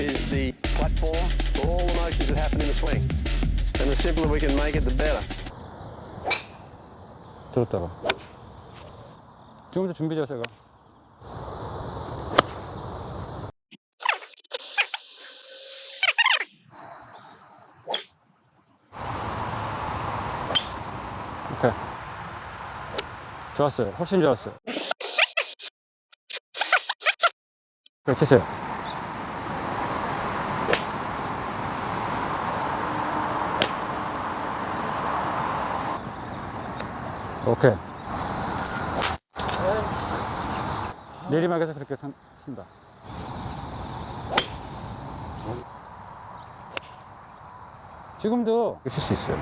is the platform for all the motions that happen in the swing. And the simpler we can make it, the better. 들었다가 지금부터 준비 자세가 오케이 좋았어요 훨씬 좋았어요 그래 치세요 오케이 내리막에서 그렇게 산- 쓴다. 지금도 칠수 있어요.